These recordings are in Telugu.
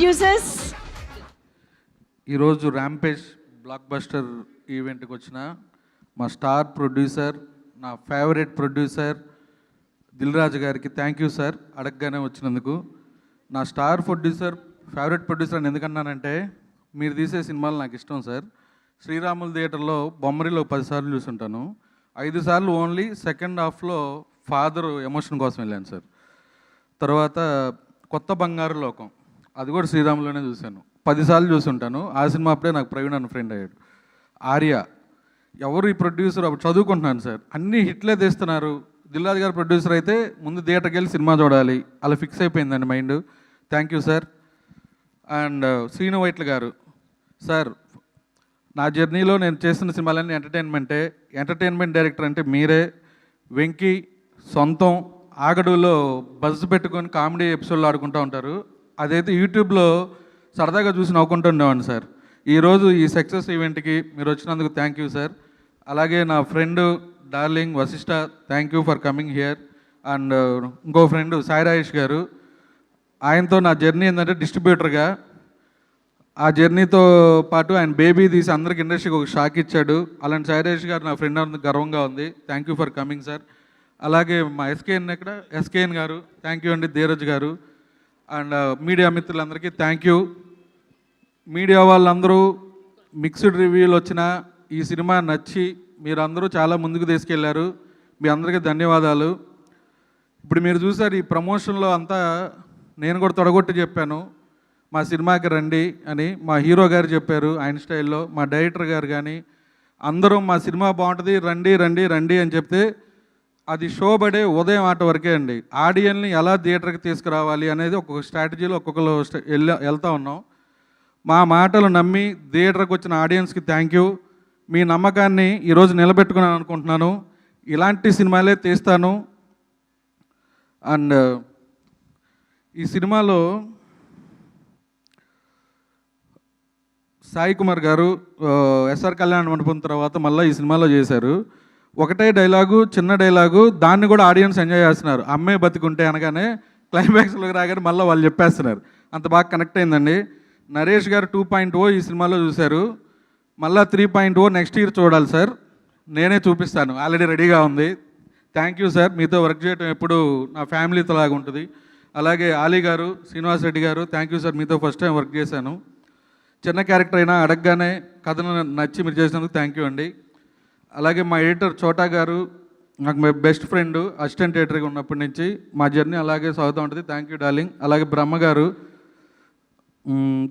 ప్రొడ్యూసర్స్ ఈరోజు ర్యాంపేజ్ బ్లాక్ బస్టర్ ఈవెంట్కి వచ్చిన మా స్టార్ ప్రొడ్యూసర్ నా ఫేవరెట్ ప్రొడ్యూసర్ దిల్ రాజు గారికి థ్యాంక్ యూ సార్ అడగగానే వచ్చినందుకు. నా స్టార్ ప్రొడ్యూసర్ ఫేవరెట్ ప్రొడ్యూసర్ అని ఎందుకన్నానంటే మీరు తీసే సినిమాలు నాకు ఇష్టం సార్ శ్రీరాములు థియేటర్లో బొమ్మరిలో పదిసార్లు చూసుంటాను. ఐదు సార్లు ఓన్లీ సెకండ్ హాఫ్లో ఫాదర్ ఎమోషన్ కోసం వెళ్ళాను సార్ తర్వాత కొత్త బంగారు లోకం. అది కూడా శ్రీరాములోనే చూశాను. పదిసార్లు చూసుంటాను. ఆ సినిమా అప్పుడే నాకు ప్రవీణ్ అని ఫ్రెండ్ అయ్యాడు. ఆర్య ఎవరు ఈ ప్రొడ్యూసర్ అప్పుడు చదువుకుంటున్నాను సార్. అన్ని హిట్లే తీస్తున్నారు. దిల్రాజు గారు ప్రొడ్యూసర్ అయితే ముందు థియేటర్కి వెళ్ళి సినిమా చూడాలి. అలా ఫిక్స్ అయిపోయిందండి mind thank you sir and uh, Srinu Vaitla garu sir నా జర్నీలో నేను చేస్తున్న సినిమాలన్నీ ఎంటర్టైన్మెంటే ఎంటర్టైన్మెంట్ డైరెక్టర్ అంటే మీరే. వెంకీ సొంతం ఆగడులో బజ్ పెట్టుకొని కామెడీ ఎపిసోడ్లు ఆడుకుంటూ ఉంటారు. అదైతే యూట్యూబ్లో సరదాగా చూసి నవ్వుకుంటుండేవాడిని సార్. ఈరోజు ఈ సక్సెస్ ఈవెంట్కి మీరు వచ్చినందుకు థ్యాంక్ యూ సార్. అలాగే నా friend darling Vasishta thank you for coming here. And ఇంకో ఫ్రెండ్ సాయి రాయేష్ గారు. ఆయనతో నా జర్నీ ఏంటంటే డిస్ట్రిబ్యూటర్గా. ఆ జర్నీతో పాటు ఆయన బేబీ తీసి అందరికి ఇండస్ట్రీకి ఒక షాక్ ఇచ్చాడు. అలాంటి సాయిరేష్ గారు నా ఫ్రెండ్ అందుకు గర్వంగా ఉంది. Thank you for coming sir. అలాగే మా ఎస్కేఎన్ ఎక్కడ? ఎస్కేఎన్ గారు. థ్యాంక్ యూ అండి ధీరజ్ గారు. అండ్ uh, మీడియా మిత్రులందరికీ థ్యాంక్ యూ మీడియా వాళ్ళందరూ మిక్స్డ్ రివ్యూలు వచ్చిన ఈ సినిమా నచ్చి మీరందరూ చాలా ముందుకు తీసుకెళ్ళారు. మీ అందరికీ ధన్యవాదాలు. ఇప్పుడు మీరు చూసారు ఈ ప్రమోషన్లో అంతా నేను కూడా తొడగొట్టి చెప్పాను. మా సినిమాకి రండి అని మా హీరో గారు చెప్పారు ఆయన స్టైల్లో మా డైరెక్టర్ గారు కానీ అందరూ మా సినిమా బాగుంటుంది రండి రండి రండి అని చెప్తే అది షో పడే ఉదయం ఆట వరకే అండి. ఆడియన్ని ఎలా థియేటర్కి తీసుకురావాలి అనేది ఒక్కొక్క స్ట్రాటజీలో ఒక్కొక్కరు స్ట- ఉన్నాం. మా మాటలు నమ్మి థియేటర్కి వచ్చిన ఆడియన్స్కి థ్యాంక్ యూ మీ నమ్మకాన్ని ఈరోజు నిలబెట్టుకున్నాను అనుకుంటున్నాను. ఇలాంటి సినిమాలే తీస్తాను. అండ్ ఈ సినిమాలో సాయి కుమార్ గారు ఎస్ఆర్ కళ్యాణ మండపం తర్వాత మళ్ళీ ఈ సినిమాలో చేశారు. ఒకటే డైలాగు చిన్న డైలాగు దాన్ని కూడా ఆడియన్స్ ఎంజాయ్ చేస్తున్నారు. అమ్మే బతికుంటే అనగానే క్లైమాక్స్లోకి రాగానే మళ్ళీ వాళ్ళు చెప్పేస్తున్నారు. అంత బాగా కనెక్ట్ అయిందండి. నరేష్ గారు టూ పాయింట్ ఓ ఈ సినిమాలో చూశారు. మళ్ళీ three point O next year చూడాలి సార్. నేనే చూపిస్తాను. ఆల్రెడీ రెడీగా ఉంది. థ్యాంక్ యూ సార్ మీతో వర్క్ చేయడం ఎప్పుడు నా ఫ్యామిలీతో లాగా ఉంటుంది. అలాగే Ali garu Srinivas Reddy garu thank you sir మీతో ఫస్ట్ టైం వర్క్ చేశాను. చిన్న క్యారెక్టర్ అయినా అడగగానే కథను నచ్చి మీరు చేసినందుకు థ్యాంక్ యూ అండి. అలాగే మా ఎడిటర్ చోటా గారు నాకు మై బెస్ట్ ఫ్రెండ్ అసిస్టెంట్ ఎడిటర్గా ఉన్నప్పటి నుంచి మా జర్నీ అలాగే సాగుతూ ఉంటుంది. Thank you darling. అలాగే బ్రహ్మ గారు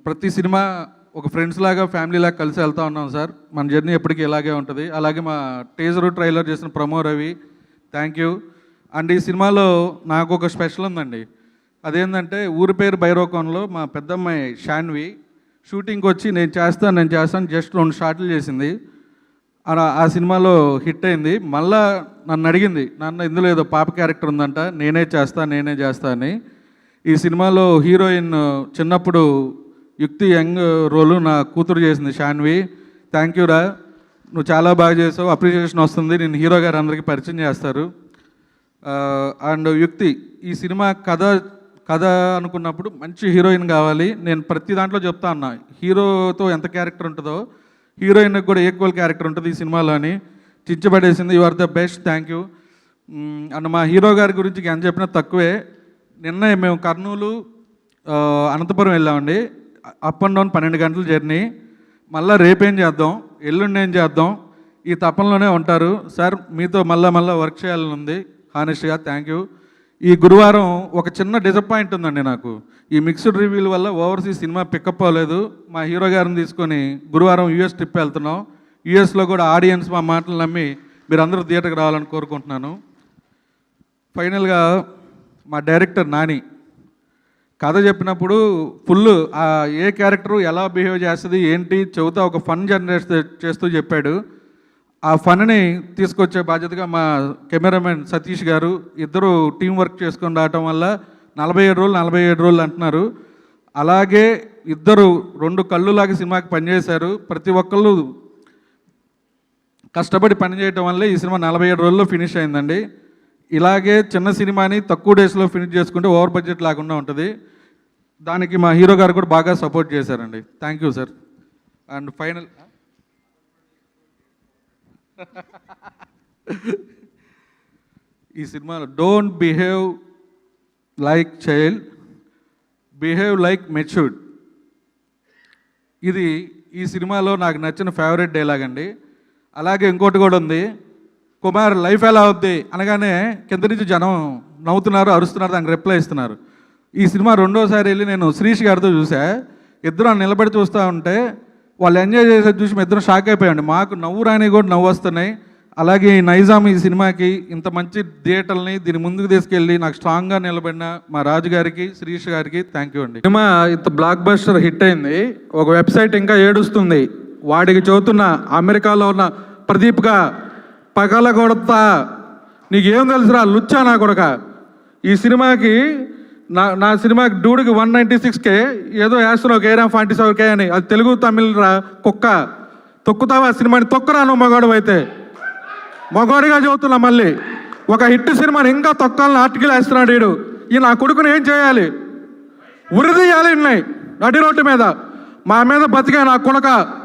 ప్రతి సినిమా ఒక ఫ్రెండ్స్ లాగా ఫ్యామిలీ లాగా కలిసి వెళ్తూ ఉన్నాం సార్. మన జర్నీ ఎప్పటికీ ఇలాగే ఉంటుంది. అలాగే మా టీజరు ట్రైలర్ చేసిన promo Ravi thank you. And ఈ సినిమాలో నాకు ఒక స్పెషల్ ఉందండి. అదేంటంటే ఊరి పేరు భైరవకంలో మా పెద్దమ్మాయి షాన్వి షూటింగ్కి వచ్చి నేను చేస్తాను నేను చేస్తాను జస్ట్ రెండు షాట్లు చేసింది. ఆ సినిమాలో హిట్ అయింది. మళ్ళా నన్ను అడిగింది నన్ను ఇందులో ఏదో పాప క్యారెక్టర్ ఉందంట నేనే చేస్తా నేనే చేస్తా అని. ఈ సినిమాలో హీరోయిన్ చిన్నప్పుడు యుక్తి యంగ్ రోలు నా కూతురు చేసింది షాన్వి థ్యాంక్ యూ రా. నువ్వు చాలా బాగా చేసావు అప్రిషియేషన్ వస్తుంది. నేను హీరో గారు అందరికీ పరిచయం చేస్తారు. అండ్ యుక్తి ఈ సినిమా కథ కథ అనుకున్నప్పుడు మంచి హీరోయిన్ కావాలి. నేను ప్రతి దాంట్లో చెప్తా అన్నా హీరోతో ఎంత క్యారెక్టర్ ఉంటుందో హీరోయిన్కి కూడా ఈక్వల్ క్యారెక్టర్ ఉంటుంది ఈ సినిమాలో అని చిచ్చబడేసింది. You are the best thank you and మా హీరో గారి గురించి ఎంత చెప్పినా తక్కువే. నిన్న మేము కర్నూలు అనంతపురం వెళ్ళామండి. అప్ అండ్ డౌన్ పన్నెండు గంటల జర్నీ. మళ్ళీ రేపేం చేద్దాం? ఎల్లుండి ఏం చేద్దాం? ఈ తపనలోనే ఉంటారు. సార్ మీతో మళ్ళీ మళ్ళీ వర్క్ చేయాలని ఉంది. హానెస్ట్గా థ్యాంక్ యూ ఈ గురువారం ఒక చిన్న డిసప్పాయింట్ ఉందండి నాకు. ఈ మిక్స్డ్ రివ్యూల వల్ల ఓవర్సీస్ సినిమా పికప్ అవ్వలేదు. మా హీరో గారిని తీసుకొని గురువారం యూఎస్ ట్రిప్ వెళ్తున్నాం. యూఎస్లో కూడా ఆడియన్స్ మా మాటలు నమ్మి మీరందరూ థియేటర్కి రావాలని కోరుకుంటున్నాను. ఫైనల్గా మా డైరెక్టర్ నాని కథ చెప్పినప్పుడు ఫుల్ ఆ ఏ క్యారెక్టర్ ఎలా బిహేవ్ చేస్తుంది ఏంటి చెబుతా ఒక ఫన్ జనరేట్ చేస్తూ చెప్పాడు. ఆ ఫన్ని తీసుకొచ్చే బాధ్యతగా మా కెమెరామెన్ సతీష్ గారు ఇద్దరు టీం వర్క్ చేసుకొని రావటం వల్ల నలభై ఏడు రోజులు నలభై ఏడు రోజులు అంటున్నారు. అలాగే ఇద్దరు రెండు కళ్ళులాగా సినిమాకి పనిచేశారు. ప్రతి ఒక్కళ్ళు కష్టపడి పనిచేయటం వల్లే ఈ సినిమా నలభై ఏడు రోజుల్లో ఫినిష్ అయిందండి. ఇలాగే చిన్న సినిమాని తక్కువ డేస్లో ఫినిష్ చేసుకుంటే ఓవర్ బడ్జెట్ లేకుండా ఉంటుంది. దానికి మా హీరో గారు కూడా బాగా సపోర్ట్ చేశారండి. Thank you sir. And final ఈ సినిమాలో don't behave like child behave like matured ఇది ఈ సినిమాలో నాకు నచ్చిన ఫేవరెట్ డైలాగ్ అండి. అలాగే ఇంకోటి కూడా ఉంది. కుమార్ లైఫ్ ఎలా అవుద్ది అనగానే కింద నుంచి జనం నవ్వుతున్నారు అరుస్తున్నారు దానికి రిప్లై ఇస్తున్నారు. ఈ సినిమా రెండోసారి వెళ్ళి నేను శ్రీష్ గారితో చూసా. ఇద్దరు నిలబడి చూస్తూ ఉంటే వాళ్ళు ఎంజాయ్ చేసేది చూసి మేము ఇద్దరం షాక్ అయిపోయామండి. మాకు నవ్వు రాని కూడా నవ్వు వస్తున్నాయి. అలాగే ఈ నైజాం ఈ సినిమాకి ఇంత మంచి థియేటర్ని దీని ముందుకు తీసుకెళ్ళి నాకు స్ట్రాంగ్గా నిలబడిన మా రాజు గారికి శ్రీష్ గారికి థ్యాంక్ యూ అండి. సినిమా ఇంత బ్లాక్ బస్టర్ హిట్ అయింది. ఒక వెబ్సైట్ ఇంకా ఏడుస్తుంది. వాడికి చదువుతున్న అమెరికాలో ఉన్న ప్రదీప్గా పగల కొడతా నీకేం తెలుసురా లుచ్చా నా కొడక. ఈ సినిమాకి నా నా సినిమా డూడికి వన్ నైంటీ సిక్స్కే ఏదో వేస్తున్నావు కేరా ఫాంటీ సెవెన్ కే అని. అది తెలుగు తమిళ్ రా కుక్క. తొక్కుతావా ఆ సినిమాని? తొక్కరా నువ్వు మగాడు అయితే. మగవాడిగా చదువుతున్నా మళ్ళీ. ఒక హిట్ సినిమాని ఇంకా తొక్కాలని ఆర్టికల్ వేస్తున్నాడు వీడు ఈ నా కొడుకుని ఏం చేయాలి? ఉరిదీయాలి ఉన్నాయి నడి రోడ్డు మీద. మా మీద బతికే నా కొనక